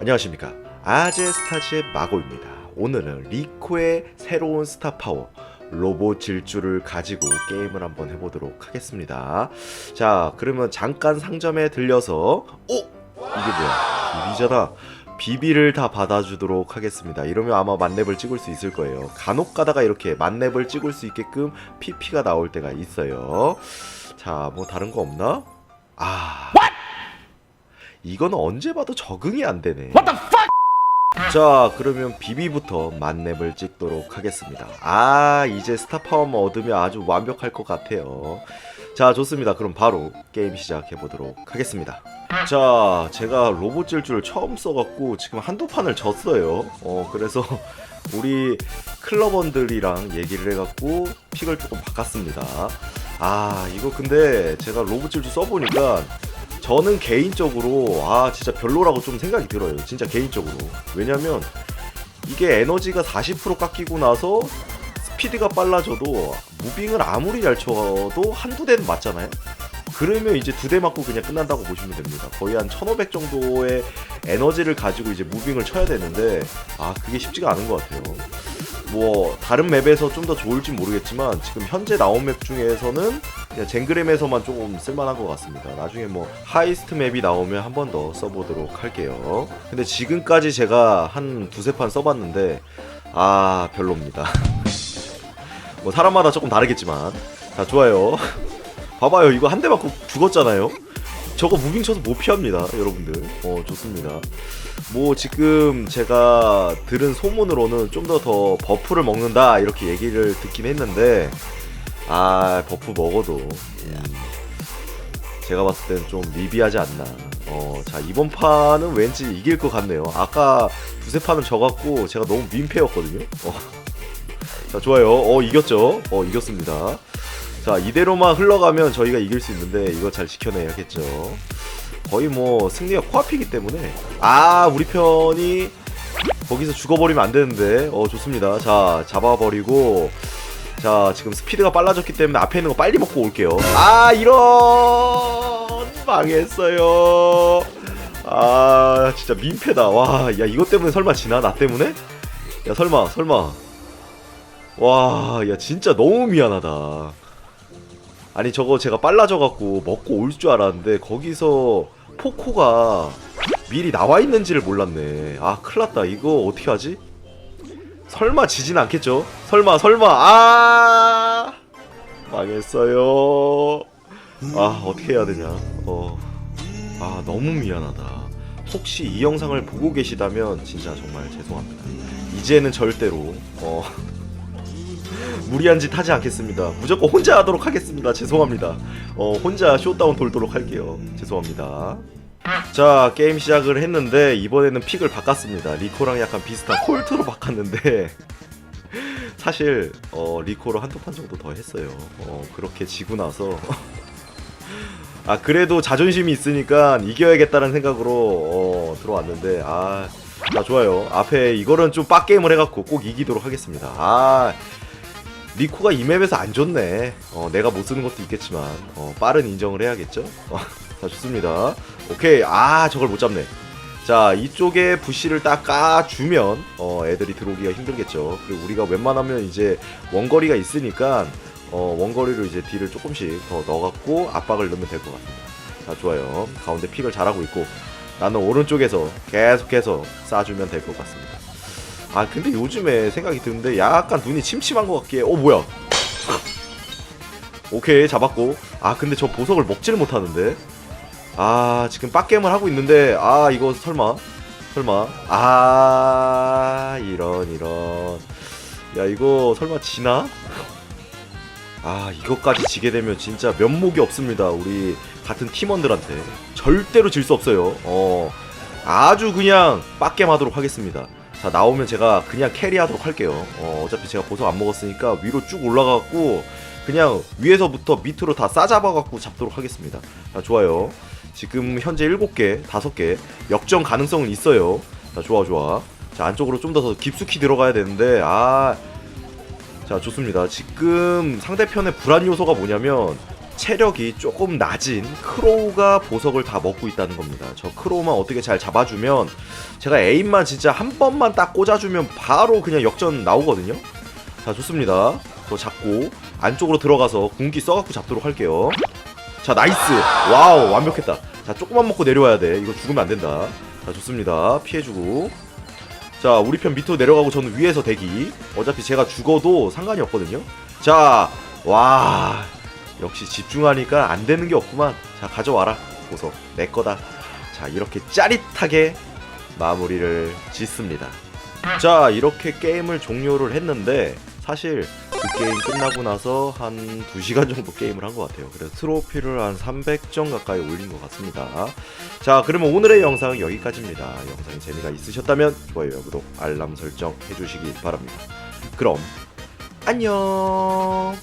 안녕하십니까. 아제스타즈의 마고입니다. 오늘은 리코의 새로운 스타 파워 로봇 질주를 가지고 게임을 한번 해보도록 하겠습니다. 자 그러면 잠깐 상점에 들려서 오! 이게 뭐야? 비비잖아. 비비를 다 받아주도록 하겠습니다. 이러면 아마 만렙을 찍을 수 있을 거예요. 간혹 가다가 이렇게 만렙을 찍을 수 있게끔 PP가 나올 때가 있어요. 자 뭐 다른 거 없나? 아 이건 언제 봐도 적응이 안 되네. 자, 그러면 비비부터 만렙을 찍도록 하겠습니다. 아, 이제 스타 파워만 얻으면 아주 완벽할 것 같아요. 자, 좋습니다. 그럼 바로 게임 시작해 보도록 하겠습니다. 자, 제가 로봇 질주를 처음 써갖고 지금 한두 판을 졌어요. 어, 그래서 우리 클럽원들이랑 얘기를 해갖고 픽을 조금 바꿨습니다. 아, 이거 근데 제가 로봇 질주 써보니까 저는 개인적으로 아 진짜 별로라고 좀 생각이 들어요. 진짜 개인적으로. 왜냐면 이게 에너지가 40% 깎이고 나서 스피드가 빨라져도 무빙을 아무리 잘 쳐도 한두 대는 맞잖아요. 그러면 이제 두 대 맞고 그냥 끝난다고 보시면 됩니다. 거의 한 1500 정도의 에너지를 가지고 이제 무빙을 쳐야 되는데 아 그게 쉽지가 않은 것 같아요. 뭐 다른 맵에서 좀 더 좋을지 모르겠지만 지금 현재 나온 맵 중에서는 그냥 젠그램에서만 조금 쓸만한 것 같습니다. 나중에 뭐 하이스트 맵이 나오면 한 번 더 써보도록 할게요. 근데 지금까지 제가 한 두세 판 써봤는데 아 별로입니다. 뭐 사람마다 조금 다르겠지만 자 좋아요. 봐봐요 이거 한 대 맞고 죽었잖아요. 저거 무빙 쳐서 못 피합니다 여러분들. 어 좋습니다. 뭐 지금 제가 들은 소문으로는 좀 더더 버프를 먹는다 이렇게 얘기를 듣긴 했는데 아 버프 먹어도. 음, 제가 봤을 땐좀 미비하지 않나. 어 자 이번 판은 왠지 이길 것 같네요. 아까 두세 판은 져갖고 제가 너무 민폐였거든요. 어. 자 좋아요. 어 이겼죠? 어 이겼습니다. 자 이대로만 흘러가면 저희가 이길 수 있는데 이거 잘 지켜내야겠죠. 거의 뭐 승리가 코앞이기 때문에. 아 우리 편이 거기서 죽어버리면 안 되는데. 어 좋습니다. 자 잡아버리고 자 지금 스피드가 빨라졌기 때문에 앞에 있는 거 빨리 먹고 올게요. 아 이런! 망했어요. 아 진짜 민폐다. 와 야 이것 때문에 설마 지나? 나 때문에? 야 설마 설마. 와 야 진짜 너무 미안하다. 아니 저거 제가 빨라져갖고 먹고 올 줄 알았는데 거기서 포코가 미리 나와 있는지를 몰랐네. 아 큰일났다. 이거 어떻게 하지? 설마 지진 않겠죠? 설마 설마 아 망했어요 아 어떻게 해야 되냐 어 아 너무 미안하다 혹시 이 영상을 보고 계시다면 진짜 정말 죄송합니다 이제는 절대로 어 무리한 짓 하지 않겠습니다. 무조건 혼자 하도록 하겠습니다. 죄송합니다. 어, 혼자 쇼다운 돌도록 할게요. 죄송합니다. 자, 게임 시작을 했는데 이번에는 픽을 바꿨습니다. 리코랑 약간 비슷한 콜트로 바꿨는데 사실 어, 리코로 한두 판 정도 더 했어요. 어, 그렇게 지고 나서 아 그래도 자존심이 있으니까 이겨야겠다는 생각으로 어, 들어왔는데 아, 아 좋아요. 앞에 이거는 좀 빡게임을 해갖고 꼭 이기도록 하겠습니다. 아 리코가 이 맵에서 안 좋네. 어, 내가 못 쓰는 것도 있겠지만 어, 빠른 인정을 해야겠죠. 어, 자 좋습니다. 오케이 아 저걸 못 잡네. 자 이쪽에 부시를 딱 까주면 어, 애들이 들어오기가 힘들겠죠. 그리고 우리가 웬만하면 이제 원거리가 있으니까 어, 원거리로 이제 딜을 조금씩 더 넣어갖고 압박을 넣으면 될 것 같습니다. 자 좋아요. 가운데 픽을 잘하고 있고 나는 오른쪽에서 계속해서 쏴주면 될 것 같습니다. 아 근데 요즘에 생각이 드는데 약간 눈이 침침한 것 같기에 어 뭐야 오케이 잡았고 아 근데 저 보석을 먹지를 못하는데 아 지금 빡겜을 하고 있는데 아 이거 설마? 설마? 아 이런 이런. 야 이거 설마 지나? 아 이것까지 지게 되면 진짜 면목이 없습니다 우리 같은 팀원들한테. 절대로 질 수 없어요. 어. 아주 그냥 빡겜 하도록 하겠습니다. 자 나오면 제가 그냥 캐리하도록 할게요. 어, 어차피 제가 보석 안 먹었으니까 위로 쭉 올라가갖고 그냥 위에서부터 밑으로 다 싸잡아갖고 잡도록 하겠습니다. 자 좋아요. 지금 현재 7개 5개. 역전 가능성은 있어요. 자 좋아 좋아. 자 안쪽으로 좀 더 깊숙이 들어가야 되는데 아. 자 좋습니다. 지금 상대편의 불안 요소가 뭐냐면 체력이 조금 낮은 크로우가 보석을 다 먹고 있다는 겁니다. 저 크로우만 어떻게 잘 잡아주면 제가 에임만 진짜 한 번만 딱 꽂아주면 바로 그냥 역전 나오거든요. 자 좋습니다. 저 잡고 안쪽으로 들어가서 궁기 써갖고 잡도록 할게요. 자 나이스 와우 완벽했다. 자 조금만 먹고 내려와야 돼. 이거 죽으면 안 된다. 자 좋습니다. 피해주고 자 우리 편 밑으로 내려가고 저는 위에서 대기. 어차피 제가 죽어도 상관이 없거든요. 자 와 역시 집중하니까 안 되는 게 없구만. 자 가져와라 보석 내 거다. 자 이렇게 짜릿하게 마무리를 짓습니다. 자 이렇게 게임을 종료를 했는데 사실 그 게임 끝나고 나서 한 2시간 정도 게임을 한 것 같아요. 그래서 트로피를 한 300점 가까이 올린 것 같습니다. 자 그러면 오늘의 영상은 여기까지입니다. 영상이 재미가 있으셨다면 좋아요, 구독, 알람 설정 해주시기 바랍니다. 그럼 안녕